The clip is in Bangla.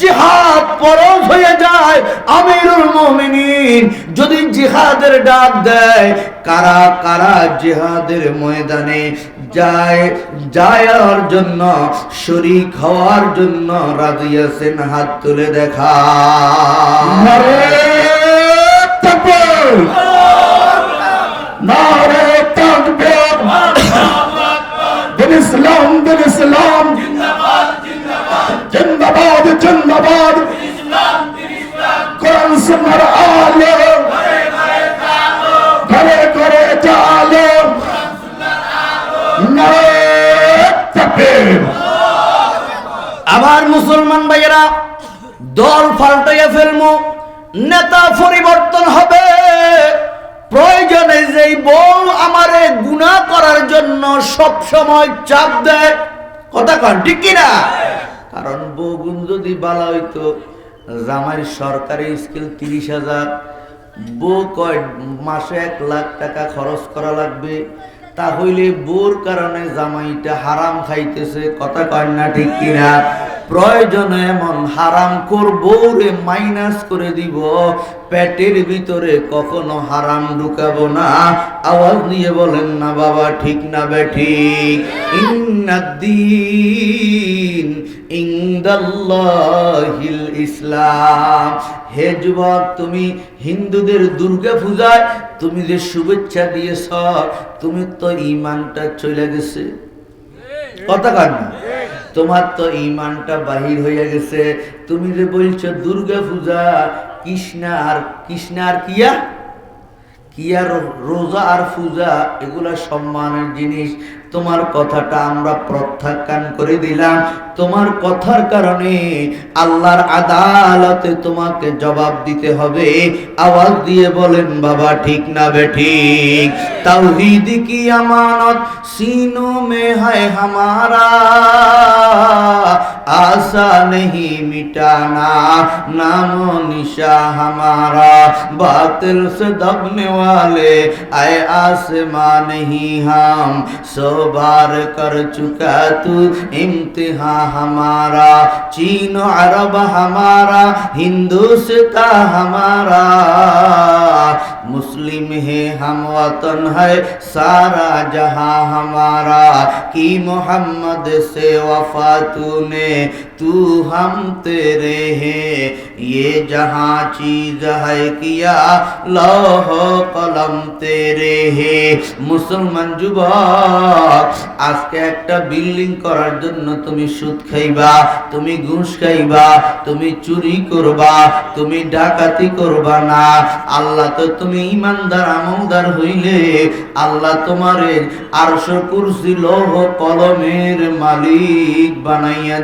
জিহাদ পরজ হয়ে যায়। আমিরুল মুমিনিন যদি জিহাদের ডাক দেয় কারা কারা জিহাদের ময়দানে যায় যাওয়ার জন্য শরিক হওয়ার জন্য রাজি আছেন হাত তুলে দেখা নারে জিন্দাবাদ জিন্দাবাদ। কোরআন, সুন্নাহর আলো। ঘরে ঘরে চালো। আবার মুসলমান ভাইয়েরা, দল পাল্টাইয়া ফেলমু, নেতা পরিবর্তন হবে। প্রয়োজনে যেই বউ আমারে গুণা করার জন্য সব সময় চাপ দেয়, কথা কন, ঠিক কিনা? কারণ বউ গুণ যদি বালা হইতো জামাই সরকারি স্কিল তিরিশ হাজার, বউ কয় মাসে এক লাখ টাকা খরচ করা লাগবে, তা হইলে বোর কারণে জামাইটা হারাম খাইতেছে, কথা কয় না ঠিক কিনা? প্রয়োজনে এমন হারাম করব রে মাইনাস করে দিব। পেটের ভিতরে কখনো হারাম ঢুকাবো না। আওয়াজ নিয়ে বলেন, না বাবা, ঠিক না বে, ঠিক। ইন্নাদ্দিন ইন্দাল্লাহিল ইসলাম। হে যুবক, তুমি হিন্দুদের দুর্গা পূজায় তুমি যে শুভেচ্ছা দিয়েছ, তুমি তো ইমানটা চলে গেছে। কথা কার না? তোমার তো ইমানটা বাহির হইয়া গেছে। তুমি যে বলছো, দুর্গা পূজা, কৃষ্ণা আর কৃষ্ণা আর কিয়া? কি আর রোজা আর ফুজা এগুলা সম্মানের জিনিস। তোমার কথাটা আমরা প্রত্যাখ্যান করে দিলাম। তোমার কথার কারণে আল্লাহর আদালতে তোমাকে জবাব দিতে হবে। আওয়াজ দিয়ে বলেন, বাবা, ঠিক না বে বেঠিক তাওহিদ কি আমানত? সিনো মে হায় হামারা। আশা নেই मिटाना नामो निशा हमारा। बातिल से दबने वाले, आए आसमां नहीं हम। सौ बार कर चुका तू इम्तिहान हमारा। चीन अरब हमारा हिंदुस्ता हमारा। मुस्लिम है हम, वतन है सारा जहाँ हमारा। की मोहम्मद से वफा तूने, तू हम तेरे हैं ये जहां चीज है किया लौह कलम तेरे হে মুসলমান যুবক আজকে একটা বিল্ডিং করার জন্য তুমি সুদ খাইবা তুমি ঘুষ খাইবা তুমি চুরি করবা তুমি ডাকাতি করবা না আল্লাহ তো তুমি ইমানদার আমলদার হইলে আল্লাহ তোমারে আরশ কুরসি লৌহ কলমের মালিক বানাইয়া